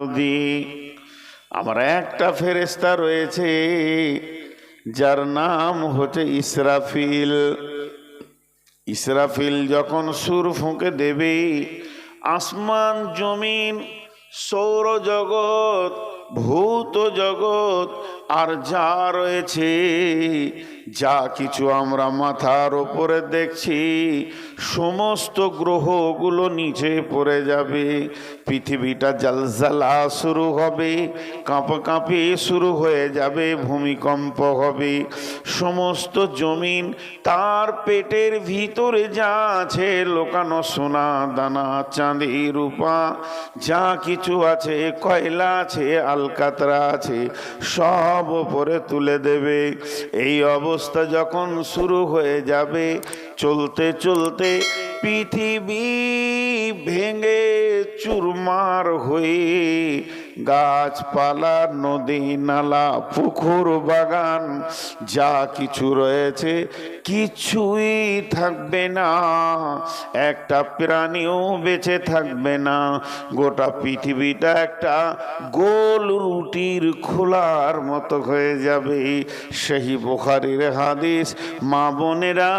দি আমার একটা ফেরেস্তা রয়েছে, যার নাম হচ্ছে ইসরাফিল। ইসরাফিল যখন সুর ফুঁকে দেবে, আসমান, জমিন, সৌরজগৎ ভূত জগৎ আর যা রয়েছে যা কিছু আমরা মাথার ওপরে দেখছি, সমস্ত গ্রহগুলো নিচে পড়ে যাবে। পৃথিবীটা জালজালা শুরু হবে কাঁপাকাঁপি শুরু হয়ে যাবে, ভূমিকম্প হবে। সমস্ত জমিন তার পেটের ভিতরে যা আছে, লোকানো সোনা, দানা, চাঁদি, রূপা, যা কিছু আছে, কয়লা আছে, আলকাতরা আছে, সব ওপরে তুলে দেবে। এই অবস্থা যখন শুরু হয়ে যাবে চলতে চলতে পৃথিবী ভেঙে চুরমার হয়ে গাছপালা, নদী, নালা, পুকুর, বাগান, যা কিছু রয়েছে, কিছুই থাকবে না। একটা প্রাণীও বেঁচে থাকবে না। গোটা পৃথিবীটা একটা গোল রুটির খোলার মতো হয়ে যাবে। সেই বোখারির হাদিস, মা বোনেরা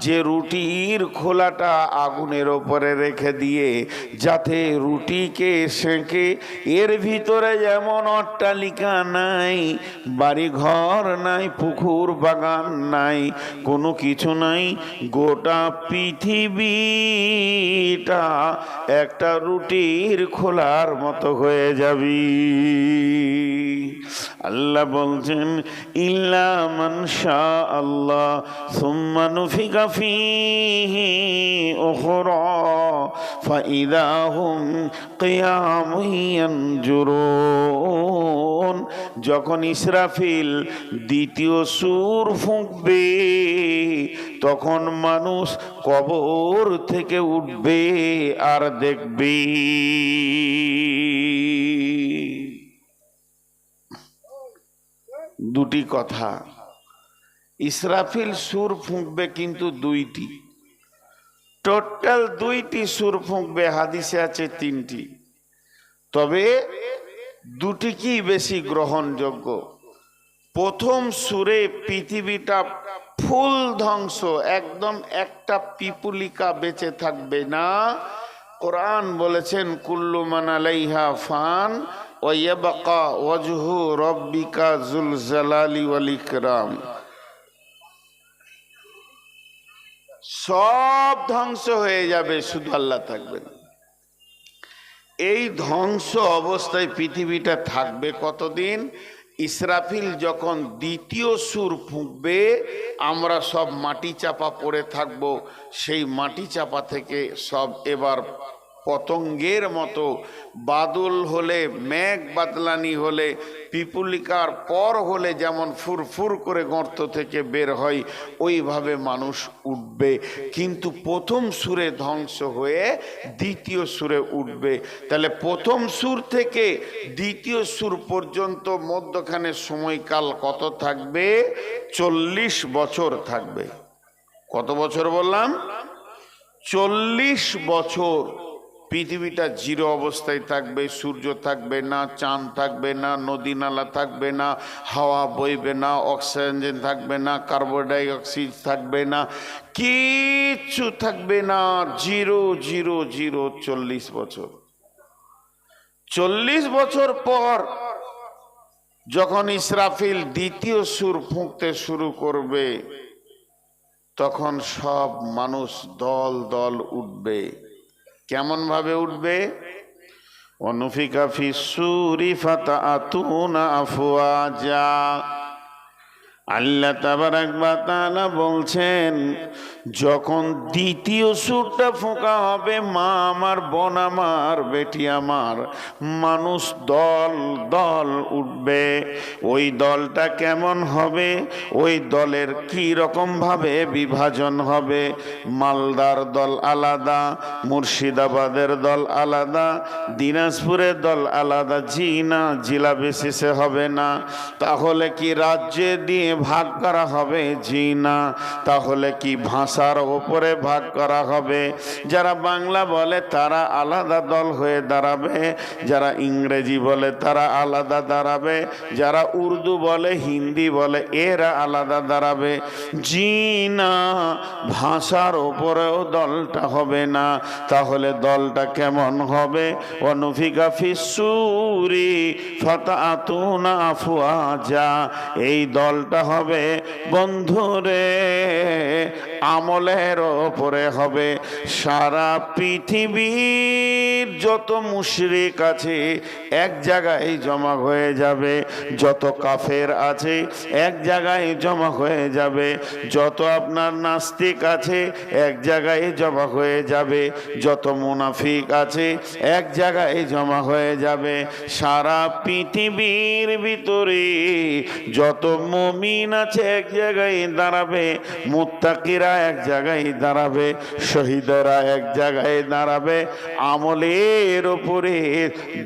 যে রুটির খোলাটা আগুনের ওপরে রেখে দিয়ে, যাতে রুটিকে সেঁকে, এর ভিতরে যেমন অট্টালিকা নাই বাড়ি ঘর নাই, পুকুর বাগান নাই, কোনো কিছু নাই। গোটা পৃথিবীটা একটা রুটির খোলার মতো হয়ে যাবি। আল্লাহ বলছেন, ইল্লা মান শা আল্লাহ সুম্মা নুফিকা ফীহি উখরা, ফাইদা হুম কিয়ামুন ইয়ানজুরুন। যখন ইসরাফিল দ্বিতীয় সুর ফুঁকবে, তখন মানুষ কবর থেকে উঠবে আর দেখবে। দুটি কথা। ইসরাফিল সুর ফুঁকবে কিন্তু দুইটি। টোটাল দুইটি সুর ফুঁকবে, হাদিসে আছে তিনটি। তবে দুটি কি বেশি গ্রহণযোগ্য। প্রথম সুরে পৃথিবীটা ফুল ধ্বংস, একদম একটা পিপুলিকা বেঁচে থাকবে না। কোরআন বলেছেন, কুল্লু মানালাইহা ফান ওয়াবাকা ওয়াজহু রব্বিকা জুল ওয়াল ইকরাম। সব ধ্বংস হয়ে যাবে, শুধু আল্লাহ থাকবে এই ধ্বংস অবস্থায় পৃথিবীটা থাকবে কতদিন? ইসরাফিল যখন দ্বিতীয় সুর ফুঁকবে, আমরা সব মাটি চাপা পড়ে থাকব। সেই মাটি চাপা থেকে সব এবার পতঙ্গের মতো বাদল হলে, মেঘ বাদলানি হলে, পিপুলিকার পর হলে যেমন ফুরফুর করে গর্ত থেকে বের হয়, ওইভাবে মানুষ উঠবে। কিন্তু প্রথম সুরে ধ্বংস হয়ে দ্বিতীয় সুরে উঠবে। তাহলে প্রথম সুর থেকে দ্বিতীয় সুর পর্যন্ত মধ্যখানে সময়কাল কত থাকবে? চল্লিশ বছর থাকবে। কত বছর বললাম? চল্লিশ বছর। পৃথিবীটা জিরো অবস্থায় থাকবে, সূর্য থাকবে না, চাঁদ থাকবে না, নদী নালা থাকবে না, হাওয়া বইবে না, অক্সিজেন থাকবে না, কার্বন ডাই অক্সাইড থাকবে না, কিচ্ছু থাকবে না। জিরো জিরো জিরো, চল্লিশ বছর। চল্লিশ বছর পর যখন ইসরাফিল দ্বিতীয় সুর ফুঁকতে শুরু করবে, তখন সব মানুষ দল দল উঠবে। কেমন ভাবে উঠবে? অনুফিকা ফি সুরি ফাতা আতুনা আফওয়াজা। আল্লাহ তাবারাক বলছেন, যখন দ্বিতীয় সুরটা ফোঁকা হবে, মা আমার, বোন আমার, বেটি আমার, মানুষ দল দল উঠবে। ওই দলটা কেমন হবে? ওই দলের কি রকম ভাবে বিভাজন হবে? মালদার দল আলাদা, মুর্শিদাবাদের দল আলাদা, দিনাজপুরের দল আলাদা জি না জেলা বেসিসে হবে না। তাহলে কি রাজ্যে দিয়ে ভাগ করা হবে জি না তাহলে কি ভাষার ওপরে ভাগ করা হবে? যারা বাংলা বলে তারা আলাদা দল হয়ে দাঁড়াবে, যারা ইংরেজি বলে তারা আলাদা দাঁড়াবে, যারা উর্দু বলে হিন্দি বলে এরা আলাদা দাঁড়াবে। জি না ভাষার ওপরেও দলটা হবে না, তাহলে দলটা কেমন হবে? অনুফিকা ফিসুরি ফতাতুনা আফওয়াজা, এই দলটা হবে বন্ধুরে আমলের ওপরে হবে। সারা পৃথিবীর যত মুশরিক আছে, এক জায়গায় জমা হয়ে যাবে। যত কাফের আছে, এক জায়গায় জমা হয়ে যাবে। যত আপনার নাস্তিক আছে, এক জায়গায় জমা হয়ে যাবে। যত মুনাফিক আছে, এক জায়গায় জমা হয়ে যাবে। সারা পৃথিবীর ভিতরে যত মমিন আছে এক জায়গায় দাঁড়াবে, মুত্তাকিরা এক জায়গায় দাঁড়াবে, শহীদরা এক জায়গায় দাঁড়াবে, আমলের উপরে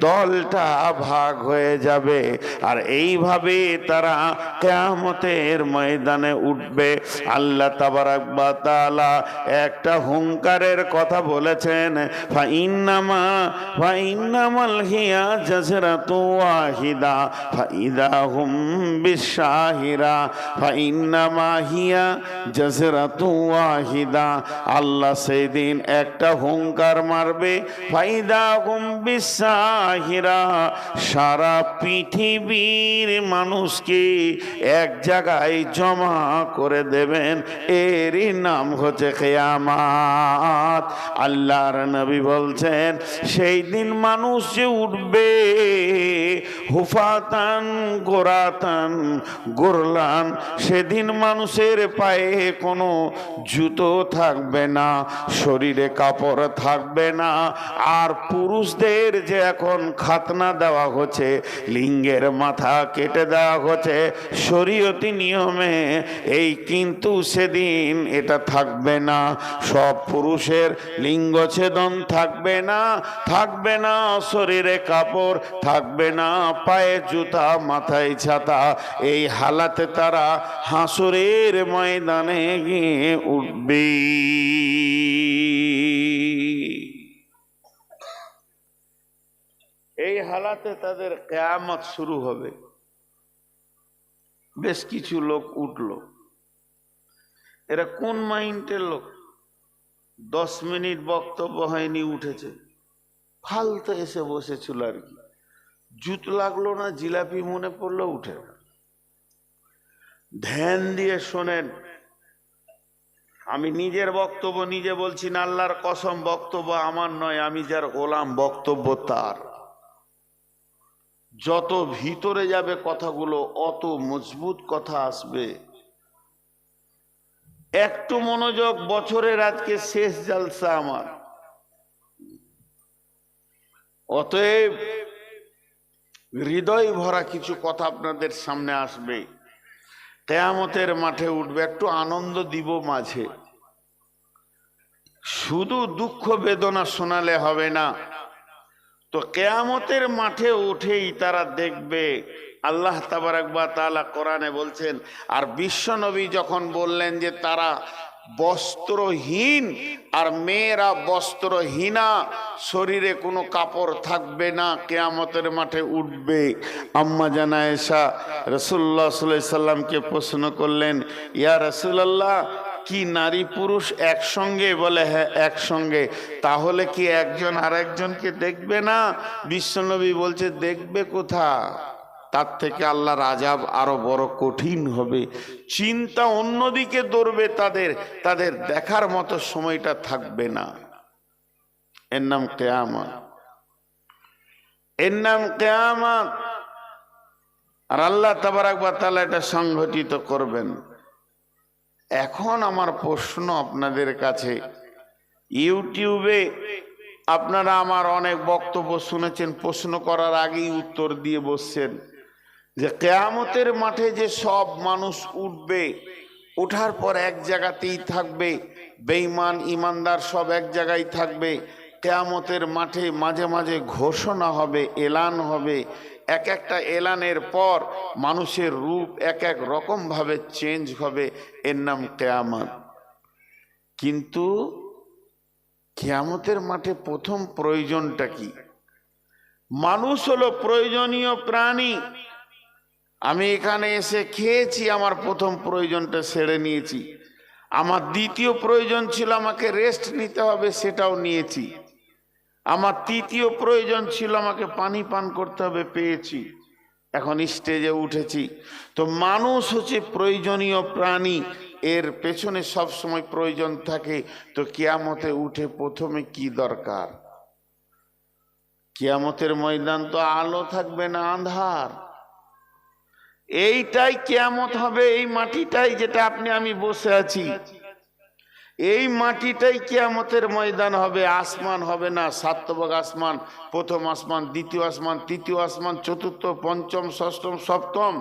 দলটা ভাগ হয়ে যাবে। আর এইভাবে তারা কেয়ামতের ময়দানে উঠবে। আল্লাহ তাবারাকবা তাআলা একটা হুঙ্কারের কথা বলেছেন, ফাইন্নামা, ফাইন্নামাল হিয়া জাজরাতু ওয়াহিদা, ফাইদা হুম বিশাহিরা ফাইন্নামা জাজরাতু ওয়াহিদা। আল্লাহ সেই দিন একটা হুঙ্কার মারবে। ফাইদা হুম বিশাহিরা সারা পৃথিবীর মানুষকে এক জায়গায় জমা করে দেবেন। এরই নাম হচ্ছে খেয়ামাত আল্লাহর নবী বলছেন, সেই দিন মানুষ যে উঠবে, হুফাতান গোরাতান গোরলান সেদিন মানুষের পায়ে কোনো জুতো থাকবে না, শরীরে কাপড় থাকবে না। আর পুরুষদের যে এখন খাতনা দেওয়া হচ্ছে, লিঙ্গের মাথা কেটে দেওয়া হচ্ছে, শরীয়তি নিয়মে এই কিন্তু সেদিন এটা থাকবে না। সব পুরুষের লিঙ্গ ছেদন থাকবে না থাকবে না শরীরে কাপড়, থাকবে না পায়ে জুতা, মাথায় ছাতা। এই হালাতে তারা হাসুরের ময়দানে গিয়ে উঠবে। এই হালাতে তাদের কেয়ামত শুরু হবে। বেশ কিছু লোক উঠল। এরা কোন মাইন্ডের লোক? দশ মিনিট বক্তব্য হয়নি, উঠেছে। ফালতে এসে বসেছিল আর কি। জুত লাগল না, জিলাপি মনে পড়ল, উঠে ধ্যান দিয়ে শোনেন। আমি নিজের বক্তব্য নিজে বলছি না, আল্লাহর কসম, বক্তব্য আমার নয়, আমি যার গোলাম, বক্তব্য তার। যত ভিতরে যাবে কথাগুলো, অত মজবুত কথা আসবে। একটু মনোযোগ, বছরের আজকে শেষ জালসা আমার। অতএব হৃদয় ভরা কিছু কথা আপনাদের সামনে আসবে। কেয়ামতের মাঠে উঠবে, একটু আনন্দ দিব মাঝে। শুধু দুঃখ বেদনা শোনালে হবে না। তো কেয়ামতের মাঠে উঠেই তারা দেখবে, আল্লাহ তাবার একবার তালা কোরআনে বলছেন, আর বিশ্বনবী যখন বললেন যে তারা বস্ত্রহীন আর মেয়েরা বস্ত্রহীনা, শরীরে কোনো কাপড় থাকবে না, কেয়ামতের মাঠে উঠবে। আম্মা জানা এসা রসুল্লাহ সাল্লামকে প্রশ্ন করলেন, ইয়া রসুল্লাহ কি নারী পুরুষ একসঙ্গে? বলে হ্যাঁ একসঙ্গে। তাহলে কি একজন আর একজনকে দেখবে না? বিশ্বনবী বলছে, দেখবে কোথা তার থেকে আল্লাহর আজাব আরও বড় কঠিন হবে। চিন্তা অন্যদিকে দৌড়বে তাদের তাদের দেখার মতো সময়টা থাকবে না। এর নাম কেয়ামত। এর নাম কেয়ামত। আর আল্লাহ তাবারাকবা তাআলা এটা সংঘটিত করবেন। এখন আমার প্রশ্ন আপনাদের কাছে, ইউটিউবে আপনারা আমার অনেক বক্তব্য শুনেছেন, প্রশ্ন করার আগেই উত্তর দিয়ে বসছেন। যে কেয়ামতের মাঠে যে সব মানুষ উঠবে ওঠার পর এক জায়গাতেই থাকবে, বেঈমান ইমানদার সব এক জায়গায় থাকবে। কেয়ামতের মাঠে মাঝে মাঝে ঘোষণা হবে, এলান হবে। এক একটা এলানের পর মানুষের রূপ এক এক রকমভাবে চেঞ্জ হবে। এর নাম কেয়ামত। কিন্তু কেয়ামতের মাঠে প্রথম প্রয়োজনটা কি? মানুষ হলো প্রয়োজনীয় প্রাণী। আমি এখানে এসে খেয়েছি, আমার প্রথম প্রয়োজনটা সেরে নিয়েছি। আমার দ্বিতীয় প্রয়োজন ছিল আমাকে রেস্ট নিতে হবে, সেটাও নিয়েছি। আমার তৃতীয় প্রয়োজন ছিল আমাকে পানি পান করতে হবে, পেয়েছি। এখন স্টেজে উঠেছি। তো মানুষ হচ্ছে প্রয়োজনীয় প্রাণী, এর পেছনে সব সময় প্রয়োজন থাকে। তো কেয়ামতে উঠে প্রথমে কি দরকার? কিয়ামতের ময়দান তো আলো থাকবে না আন্ধার এইটাই কেয়ামত হবে, এই মাটিটাই যেটা আপনি, আমি বসে আছি। এই মাটিটাই কেয়ামতের ময়দান হবে, আসমান হবে না সাতবক আসমান, প্রথম আসমান, দ্বিতীয় আসমান, তৃতীয় আসমান, চতুর্থ, পঞ্চম, ষষ্ঠম, সপ্তম,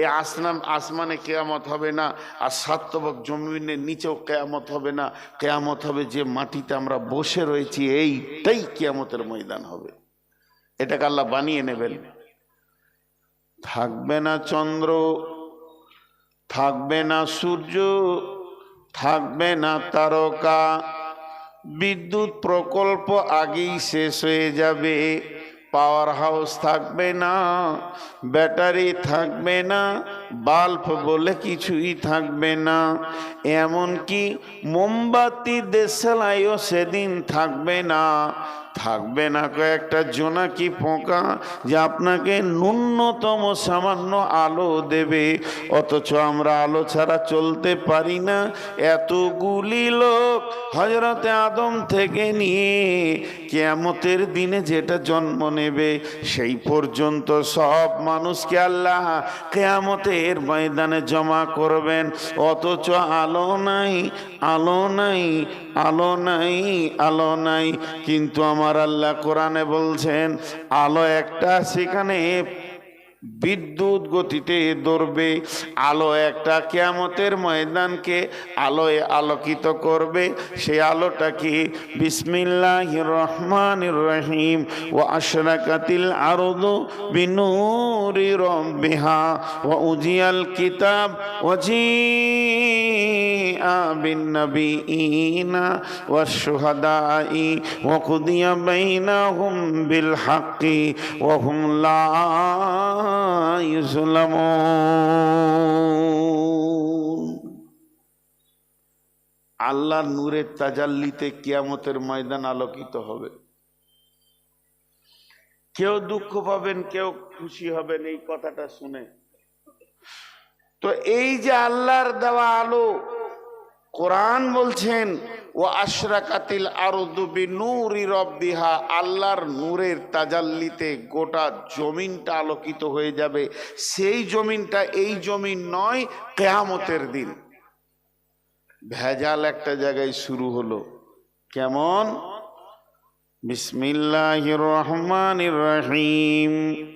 এই আসনাম আসমানে কেয়ামত হবে না, আর সাতবক জমিনের নিচেও কেয়ামত হবে না। কেয়ামত হবে যে মাটিতে আমরা বসে রয়েছি, এইটাই কেয়ামতের ময়দান হবে। এটাকে আল্লাহ বানিয়ে নেবেন। থাকবে না চন্দ্র, থাকবে না সূর্য, থাকবে না তারকা। বিদ্যুৎ প্রকল্প আগেই শেষ হয়ে যাবে পাওয়ার হাউস থাকবে না, ব্যাটারি থাকবে না, বাল্ব বলে কিছুই থাকবে না। এমনকি মোমবাতি, দেশালাইও সেদিন থাকবে না। থাকবে না কয়েকটা জোনাকি পোকা যে আপনাকে ন্যূনতম সামান্য আলো দেবে? অথচ আমরা আলো ছাড়া চলতে পারি না। এতগুলি লোক হজরতে আদম থেকে নিয়ে কেয়ামতের দিনে যেটা জন্ম নেবে, সেই পর্যন্ত সব মানুষকে আল্লাহ কেয়ামতের ময়দানে জমা করবেন। অথচ আলো নাই আলো নাই আলো নাই আলো নাই। কিন্তু আমার আল্লাহ কোরআনে বলছেন আলো একটা সেখানে বিদ্যুৎ গতিতে দৌড়বে আলো একটা কেয়ামতের ময়দানকে আলোয় আলোকিত করবে সেই আলোটা কি বিসমিল্লাহ রহমান রহিম ও আশরাকাতিল আরদু বিনুরি রব্বিহা ও উজিয়াল কিতাব وجيء بالنبيين والشهداء وقضي بينهم بالحق وهم لا আল্লাহ নূরের তাজাল্লিতে কিয়ামতের ময়দান আলোকিত হবে। কেউ দুঃখ পাবেন, কেউ খুশি হবেন, এই কথাটা শুনে। তো এই যে আল্লাহর দেওয়া আলো, কোরআন বলছেন ও আশরাকাতিল আরও দুবি নূরি রব্বিহা, আল্লাহর নূরের তাজাল্লিতে গোটা জমিনটা আলোকিত হয়ে যাবে। সেই জমিনটা এই জমিন নয়, কেয়ামতের দিন। ভেজাল একটা জায়গায় শুরু হলো। কেমন? বিসমিল্লাহির রহমান রহিম।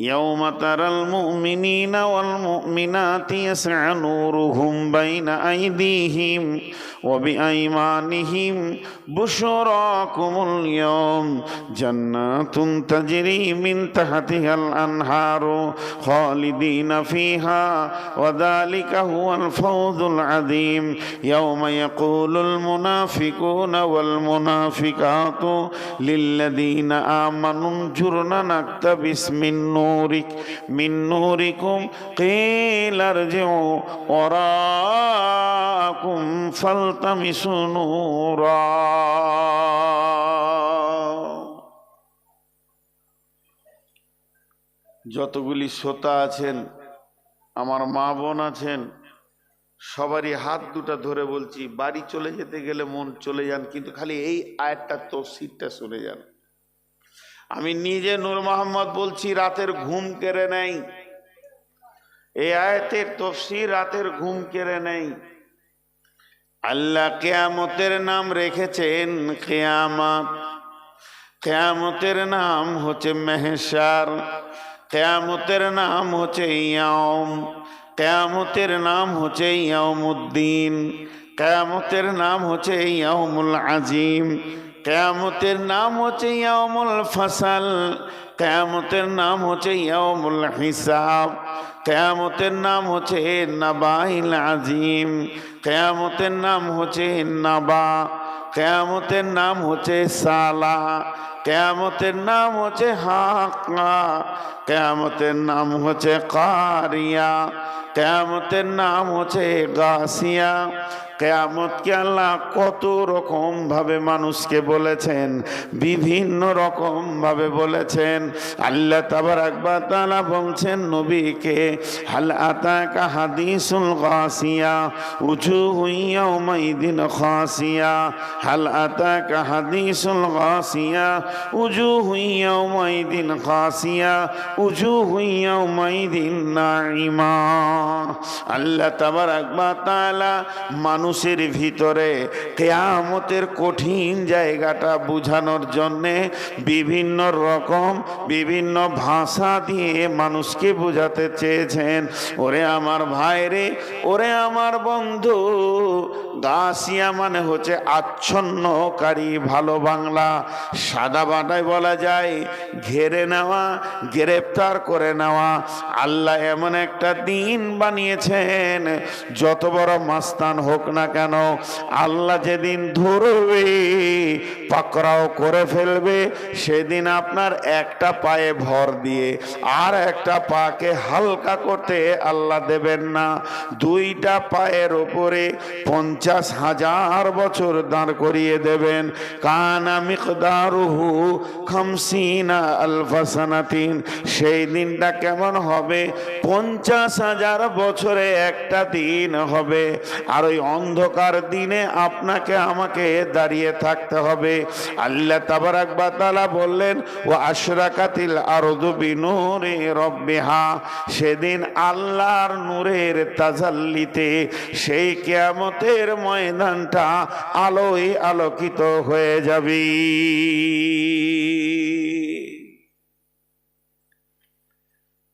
يوم ترى المؤمنين والمؤمنات يسعى نورهم بين أيديهم وبأيمانهم بشراكم اليوم جنات تجري من تحتها الأنهار خالدين فيها وذلك هو الفوز العظيم يوم يقول المنافقون والمنافقات للذين آمنوا انظرنا نقتبس من نورك من نوركم قيل ارجعوا وراءكم فالتمسوا نورا যতগুলি শ্রোতা আছেন আমার মা বোন আছেন সবারই হাত দুটা ধরে বলছি বাড়ি চলে যেতে গেলে মন চলে যান কিন্তু খালি এই আয়াতটা তফসিরটা শুনে যান আমি নিজে নূর মোহাম্মদ বলছি, রাতের ঘুম কেড়ে নেই। এই আয়াতের তফসির রাতের ঘুম কেড়ে নেই। আল্লাহ কেয়ামতের নাম রেখেছেন কেয়ামত। কেয়ামতের নাম হচ্ছে মেহেশার কেয়ামতের নাম হচ্ছে ইয়াম কেয়ামতের নাম হচ্ছে ইয়ামুদ্দিন কেয়ামতের নাম হচ্ছে ইয়ামুল আজিম। কেয়ামতের নাম হচ্ছে ইয়ামুল ফসল, কেয়ামতের নাম হচ্ছে ইয়ামুল হিসাব, কেয়ামতের নাম হচ্ছে নাবাইল আজিম, কেয়ামতের নাম হচ্ছে নাবা, কেয়ামতের নাম হচ্ছে সালা, কেয়ামতের নাম হচ্ছে হাকা কেয়ামতের নাম হচ্ছে কারিয়া, কেয়ামতের নাম হচ্ছে গাছিয়া কেয়ামতকে আল্লাহ কত রকম ভাবে মানুষকে বলেছেন, বিভিন্ন রকম ভাবে বলেছেন। আল্লাহ তাবার একবার তালা বলছেন নবীকে, হাল আতাকা হাদিসুল গাসিয়া উঁচু হইয়া মাইদিন খাসিয়া। হাল আতাকা হাদিসুল হইয়া মাইদিন খাসিয়া উজু হইয়া মাইদিন নাইমা আল্লাহ তাবার একবার তালা মানুষের ভিতরে কেয়ামতের কঠিন জায়গাটা বুঝানোর জন্যে বিভিন্ন রকম, বিভিন্ন ভাষা দিয়ে মানুষকে বোঝাতে চেয়েছেন। ওরে আমার ভাইরে, ওরে আমার বন্ধু গাছিয়া মানে হচ্ছে আচ্ছন্নকারী, ভালো বাংলা। সাদা বাটায় বলা যায়, ঘেরে নেওয়া, গ্রেপ্তার করে নেওয়া। আল্লাহ এমন একটা দিন বানিয়েছেন, যত বড় মাস্তান হোক না কেন? আল্লাহ যেদিন ধরবে, পাকড়াও করে ফেলবে, সেদিন আপনার একটা পায়ে ভর দিয়ে আর একটা পাকে হালকা করতে আল্লাহ দেবেন না। দুইটা পায়ের ওপরে পঞ্চাশ হাজার বছর দাঁড় করিয়ে দেবেন। কানা মিকদারুহু খামসিনা আলফাসানাতিন। সেই দিনটা কেমন হবে? পঞ্চাশ হাজার বছরে একটা দিন হবে। আর ওই অন্ধকার দিনে আপনাকে আমাকে দাঁড়িয়ে থাকতে হবে। আল্লাহ তাবারাক তাআলা বললেন ও আশরাকাতিল আরদু বিনুরি রব্বিহা। সেদিন আল্লাহর নূরের তাজাল্লিতে সেই কিয়ামতের ময়দানটা আলোয় আলোকিত হয়ে যাবে।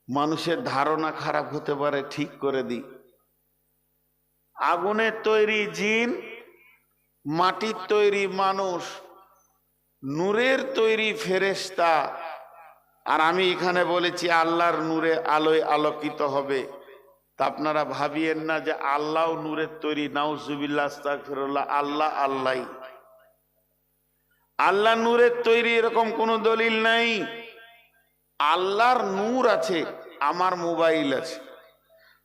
মানুষের ধারণা খারাপ হতে পারে, ঠিক করে দিই। আগুনের তৈরি জিন, মাটির তৈরি মানুষ, নূরের তৈরি ফেরেস্তা আর আমি এখানে বলেছি, আল্লাহর নূরে আলোয় আলোকিত হবে। তা আপনারা ভাবিয়েন না যে আল্লাহ নূরের তৈরি। নাউজুবিল্লাহ আল্লাহ আল্লাহ আল্লাহ নূরের তৈরি এরকম কোনো দলিল নাই। আল্লাহর নূর আছে, আমার মোবাইল আছে।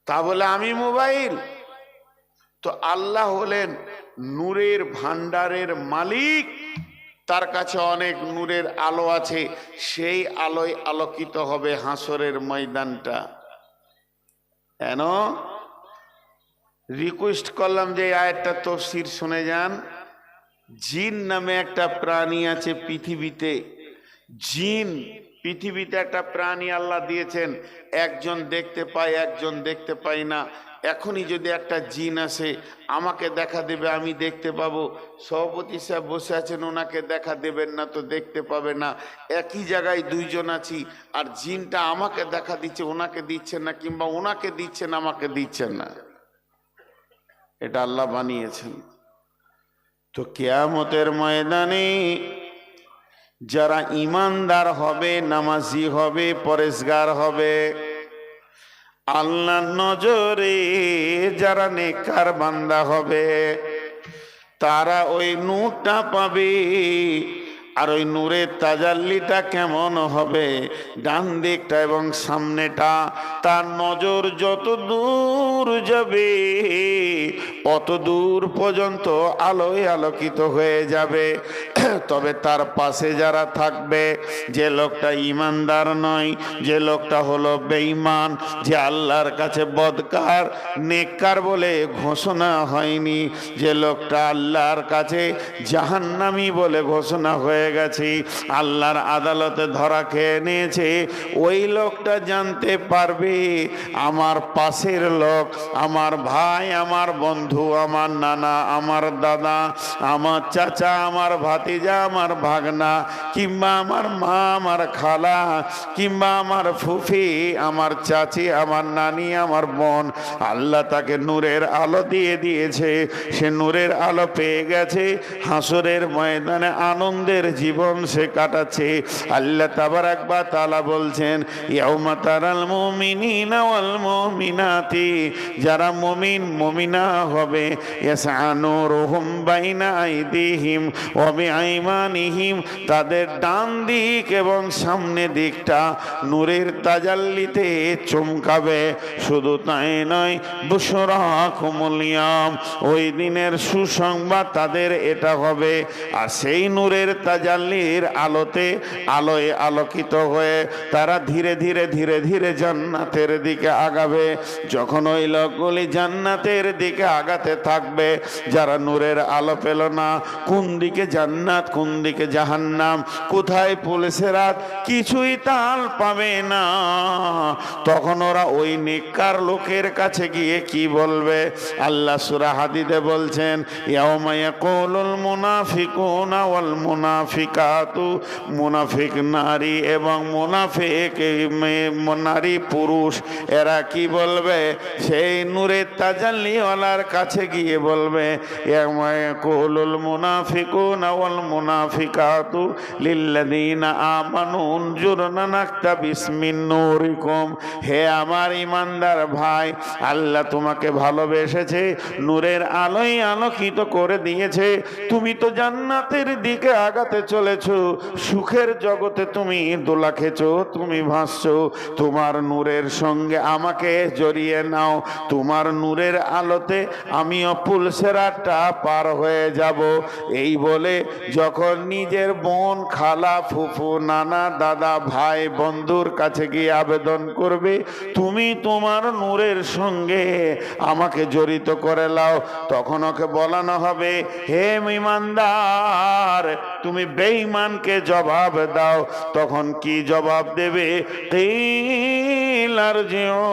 তা বলে আমি মোবাইল? তো আল্লাহ হলেন নূরের ভান্ডারের মালিক। তার কাছে অনেক নূরের আলো আছে, সেই আলোয় আলোকিত হবে হাসরের ময়দানটা। কেন? রিকোয়েস্ট করলাম যে আয়াতটা তফসির শুনে যান। জিন নামে একটা প্রাণী আছে পৃথিবীতে। জিন, পৃথিবীতে একটা প্রাণী আল্লাহ দিয়েছেন। একজন দেখতে পায়, একজন দেখতে পায় না। এখনই যদি একটা জিন আসে, আমাকে দেখা দেবে, আমি দেখতে পাবো। সভাপতি সাহেব বসে আছেন, ওনাকে দেখা দেবেন না তো দেখতে পাবে না। একই জায়গায় দুইজন আছি, আর জিনটা আমাকে দেখা দিচ্ছে, ওনাকে দিচ্ছেন না, কিংবা ওনাকে দিচ্ছেন, আমাকে দিচ্ছেন না। এটা আল্লাহ বানিয়েছেন। তো কেয়ামতের ময়দানে যারা ইমানদার হবে, নামাজি হবে, পরেশগার হবে আল্লাহ নজরে যারা নেকার বান্দা হবে তারা ওই নূরটা পাবে। আর ওই নূরের তাজাল্লিটা কেমন হবে? ডান দিকটা এবং সামনেটা, তার নজর যত দূর যাবে, অত দূর পর্যন্ত আলোয় আলোকিত হয়ে যাবে। তবে তার পাশে যারা থাকবে, যে লোকটা ইমানদার নয়, যে লোকটা হলো বেঈমান, যে আল্লাহর কাছে বদকার, নেককার বলে ঘোষণা হয়নি, যে লোকটা আল্লাহর কাছে জাহান্নামি বলে ঘোষণা হয়ে গেছে, আল্লাহর আদালতে ধরা খেয়ে নিয়েছে, ওই লোকটা জানতে পারবে, আমার পাশের লোক, আমার ভাই, আমার বন্ধু, আমার নানা, আমার দাদা, আমার চাচা, আমার ভাতিজা, আমার ভাগনা, কিংবা আমার মা, আমার খালা, কিংবা আমার ফুফি, আমার চাচি, আমার নানি, আমার বোন, আল্লাহ তাকে নূরের আলো দিয়ে দিয়েছে। সে নূরের আলো পেয়ে গেছে, হাসরের ময়দানে আনন্দের জীবন সে কাটাচ্ছে। আল্লাহ তাবার একবার তালা বলছেন যারা মুমিন, মুমিনা হবে। তাদের ডান দিক এবং সামনে দিকটা নূরের তাজাল্লিতে চমকাবে। শুধু তাই নয়, বুশরা কুমুলিয়াম ওই দিনের সুসংবাদ তাদের এটা হবে। আর সেই নূরের তাজাল্লির আলোতে আলোয় আলোকিত হয়ে তারা ধীরে ধীরে ধীরে ধীরে জান্নাতের দিকে আগাবে। যখন ওই লোকগুলি জান্নাতের দিকে আগাতে থাকবে, যারা নূরের আলো পেল না, কোন দিকে জান্নাত, কোন দিকে জাহান্নাম, কোথায় পুলিশেরা কিছুই তাল পাবে না। তখন ওরা ওই নিকার লোকের কাছে গিয়ে কি বলবে? আল্লাহ সুরা হাদিদে বলছেন, ইয়াউমা ইয়াকুলুল মুনাফিকুনা ওয়াল মুনাফিকাতু, মুনাফিক নারী এবং মুনাফিক নারী পুরুষ। এরা কি বলবে? সেই নূরের তাজাল্লিওয়ালার কাছে গিয়ে বলবে ইয়াউমা ইয়াকুলুল মুনাফিকুনা ওয়াল মুনাফিকাতু লিল্লাযীনা আমানু উনজুরনা নাকতাবিস মিন নূরিকুম। হে আমার ইমানদার ভাই, আল্লাহ তোমাকে ভালোবেসেছে, নূরের আলোয় আলোকিত করে দিয়েছে। তুমি তো জান্নাতের দিকে আগাতে চলেছো, সুখের জগতে তুমি দোলা খেছো তুমি ভাসছো, তোমার নূরের সঙ্গে আমাকে জড়িয়ে নাও, তোমার নূরের আলোতে আমিও পুলসেরাটা পার হয়ে যাব। এই বলে যখন নিজের বোন খালা, ফুফু, নানা, দাদা, ভাই, বন্ধুর কাছে গিয়ে আবেদন করবে, তুমি তোমার নূরের সঙ্গে আমাকে জড়িত করে লাও। তখন ওকে বলানো হবে, হে ইমানদার, তুমি বেঈমানকে জবাব দাও, তখন কি জবাব দেবে? কিলার যেও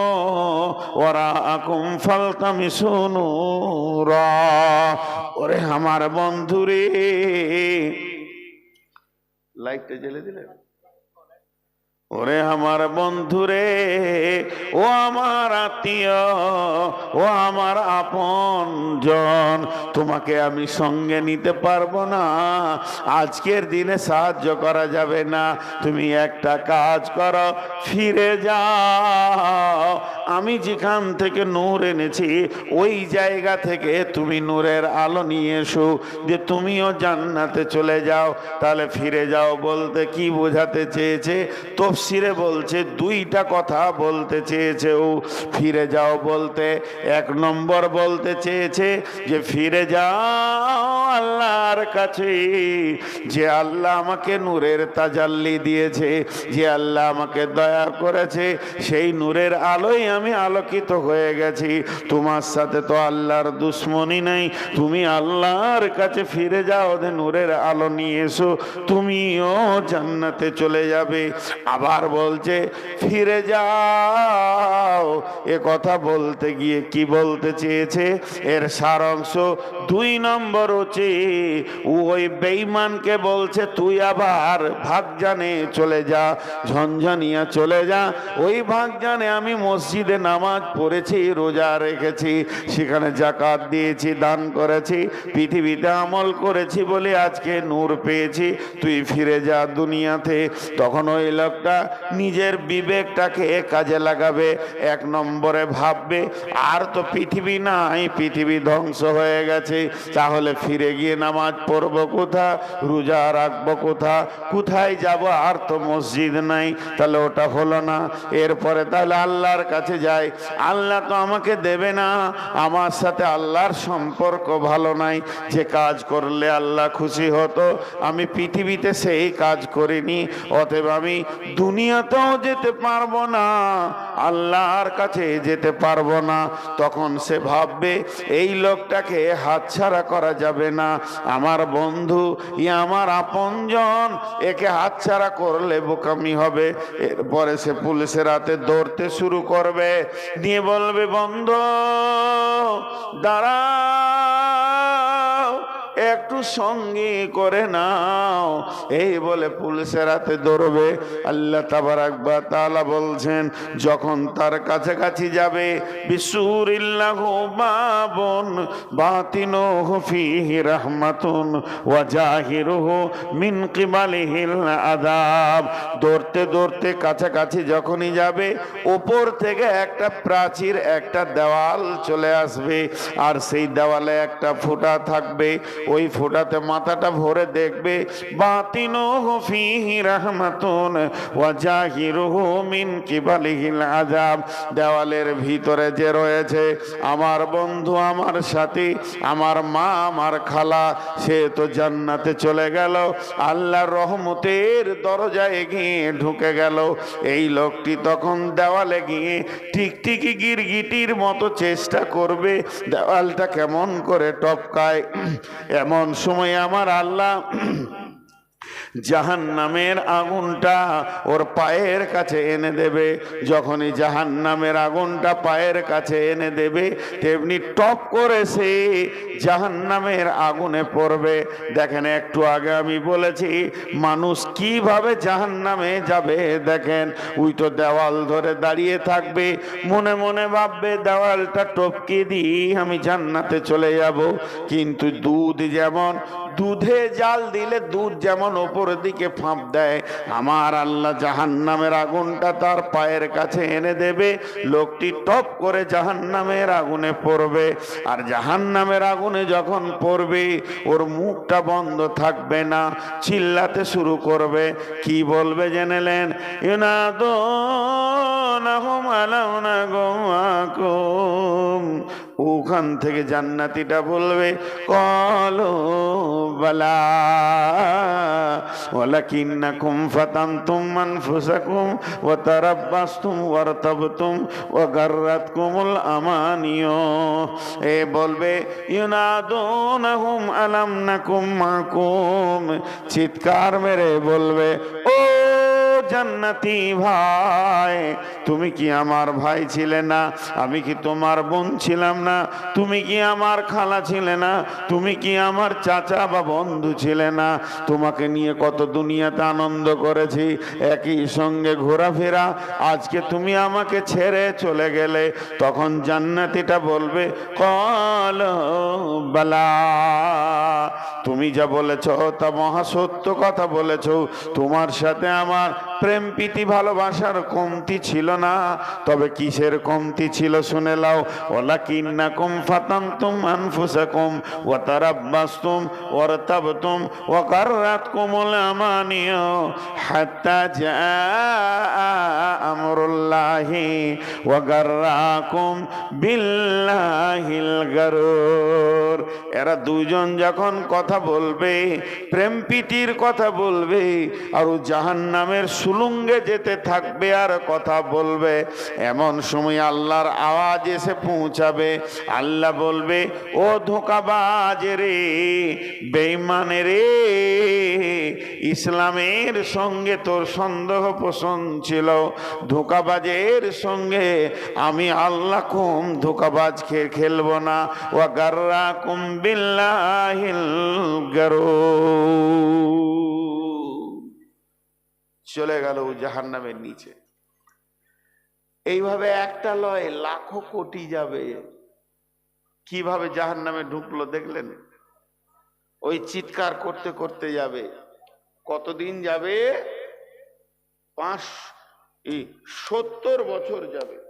ওরা আকুম ফালতামি শুনুরা ওরে আমার বন্ধুরে, লাইটটা জ্বেলে দিলেন ওরে আমার বন্ধুরে, ও আমার আত্মীয়, ও আমার আপন জন তোমাকে আমি সঙ্গে নিতে পারব না। আজকের দিনে সাহায্য করা যাবে না। তুমি একটা কাজ করো, ফিরে যাও। আমি যেখান থেকে নূর এনেছি, ওই জায়গা থেকে তুমি নূরের আলো নিয়ে এসো, যে তুমিও জান্নাতে চলে যাও। তাহলে ফিরে যাও বলতে কি বোঝাতে চেয়েছে? তফসিরে বলছে, দুইটা কথা বলতে চেয়েছে ও ফিরে যাও বলতে। এক নম্বর বলতে চেয়েছে যে, ফিরে যাও। আল্লাহর কাছে। যে আল্লাহ আমাকে নূরের তাজাল্লি দিয়েছে, যে আল্লাহ আমাকে দয়া করেছে, সেই নূরের আলোয় আমি আলোকিত হয়ে গেছি। তোমার সাথে তো আল্লাহর দুশ্মনী নাই। তুমি আল্লাহর কাছে ফিরে যাও ওদের নূরের আলো নিয়ে এসো। তুমিও জান্নাতে চলে যাবে। আবার বলছে, ফিরে যাও। এ কথা বলতে গিয়ে কি বলতে চেয়েছে? এর সারাংশ দুই নম্বর হচ্ছে ওই বেঈমানকে বলছে, তুই আবার ভাগজানে চলে যা ঝঞ্ঝানিয়া চলে যা। ওই ভাগজানে আমি মসজিদে নামাজ পড়েছি, রোজা রেখেছি, সেখানে জাকাত দিয়েছি, দান করেছি, পৃথিবীতে আমল করেছি বলে আজকে নূর পেয়েছি। তুই ফিরে যা দুনিয়াতে। তখন ওই লোকটা নিজের বিবেকটাকে কাজে লাগাবে, এক নম্বরে ভাববে, আর তো পৃথিবী নাই, পৃথিবী ধ্বংস হয়ে গেছে, তাহলে ফিরে গিয়ে নামাজ পড়ব কোথা? রোজা রাখব কোথা? কোথায় যাব? আর তো মসজিদ নাই, তাহলে ওটা হলো না। এরপরে তাহলে আল্লাহর কাছে যাই। আল্লাহ তো আমাকে দেবে না। আমার সাথে আল্লাহর সম্পর্ক ভালো নাই। যে কাজ করলে আল্লাহ খুশি হতো, আমি পৃথিবীতে সেই কাজ করিনি। অতএব আমি দুনিয়াতেও যেতে পারব না। আল্লাহর কাছে যেতে পারব না। তখন সে ভাববে, এই লোকটাকে হাতছাড়া করা যাবে না। আমার বন্ধু, ই আমার আপনজন, একে হাতছাড়া করলে বোকামি হবে। এরপরে সে পুলিশের হাতে দৌড়তে শুরু করবে। নিয়ে বলবে, বন্ধ দাঁড়াও এ একটু সঙ্গে করে নাও। এই বলে পুলিশের হাতে দৌড়বে আল্লাহ তাবার আকবর তালা বলছেন, যখন তার কাছাকাছি যাবে দৌড়তে দৌড়তে কাছাকাছি যখনই যাবে, ওপর থেকে একটা প্রাচীর, একটা দেওয়াল চলে আসবে। আর সেই দেওয়ালে একটা ফোঁটা থাকবে। ওই ফোঁটাতে মাথাটা ভরে দেখবে দেওয়ালের ভিতরে যে রয়েছে, আমার বন্ধু, আমার সাথী, আমার মা, আমার খালা, সে তো জান্নাতে চলে গেল। আল্লাহর রহমতের দরজায় গিয়ে ঢুকে গেল। এই লোকটি তখন দেওয়ালে গিয়ে টিকটিকি গিরগিটির মতো চেষ্টা করবে। দেওয়ালটা কেমন করে টপকায়, এমন সময় আমার আল্লাহ জাহান নামের আগুনটা ওর পায়ের কাছে এনে দেবে। যখনই জাহান নামের আগুনটা পায়ের কাছে এনে দেবে, তেমনি টপ করে সে জাহান নামের আগুনে পড়বে। দেখেন, একটু আগে আমি বলেছি, মানুষ কীভাবে জাহান নামে যাবে, দেখেন উই তো দেওয়াল ধরে দাঁড়িয়ে থাকবে। মনে মনে ভাববে, দেওয়ালটা টপকে দিই, আমি জান্নাতে চলে যাব। কিন্তু দুধ যেমন, দুধে জাল দিলে দুধ যেমন ওপরের দিকে ফাঁপ দেয়। আমার আল্লাহ জাহান নামের আগুনটা তার পায়ের কাছে এনে দেবে। লোকটি টপ করে জাহান নামের আগুনে পড়বে। আর জাহান নামের আগুনে যখন পড়বে, ওর মুখটা বন্ধ থাকবে না, চিল্লাতে শুরু করবে। কি বলবে জেনেলেন ইনাদো নাহম আলাউনা গোমাকুম ওখান থেকে জান্নাতিটা বলবে, কলো বালা, ওয়ালাকিন্নাকুম ফাতানতুম আনফুসাকুম ওয়া তারাব্বাসতুম ও ওয়া গাররাতকুমুল আমানিয়ু। এ বলবে ইউনা দো না হুম আলাম নাকুম মাকুম। চিৎকার মেরে বলবে, ও জান্নাতি ভাই। তুমি কি আমার ভাই ছিলে না? আমি কি তোমার বোন ছিলাম না? তুমি কি আমার খালা ছিলে না? তুমি কি আমার চাচা বা বন্ধু ছিলে না? তোমাকে নিয়ে কত দুনিয়াতে আনন্দ করেছি, একই সঙ্গে ঘোরাফেরা। আজকে তুমি আমাকে ছেড়ে চলে গেলে, তখন জান্নাতিটা বলবে, কল বালা। তুমি যা বলেছ, তা মহাসত্য কথা বলেছ। তোমার সাথে আমার প্রেম প্রীতি ভালোবাসার কমতি ছিল না। তবে কিসের কমতি ছিল শুনে লাও ওলা কিন্না কুম ফাতান্তুম আনফুসাকুম ওয়া তারাব্বাসতুম ওয়া রাতাবতুম ওয়া কাররাতকুমুল আমানিয় হাত্তা জা আমরুল্লাহি ওয়া গাররাকুম বিল্লাহিল গারুর। এরা দুজন যখন কথা বলবে, প্রেম প্রীতির কথা বলবে, আর ও জাহান নামের সুলুঙ্গে যেতে থাকবে আর কথা বলবে। এমন সময় আল্লাহর আওয়াজ এসে পৌঁছাবে। আল্লাহ বলবে, ও ধোকাবাজ রে বেইমানে রে, ইসলামের সঙ্গে তোর সন্দেহ পোষণ ছিল। ধোকাবাজের সঙ্গে আমি আল্লাহ কুম ধোকাবাজকে খেলব না। ও গাররা কুম বিল্লাহিল গারু চলে গেল জাহান নামের নিচে। এইভাবে একটা লয় লাখো কোটি যাবে। কীভাবে জাহান নামে ঢুকলো দেখলেন? ওই চিৎকার করতে করতে যাবে। কতদিন যাবে? পাঁচ সত্তর বছর যাবে।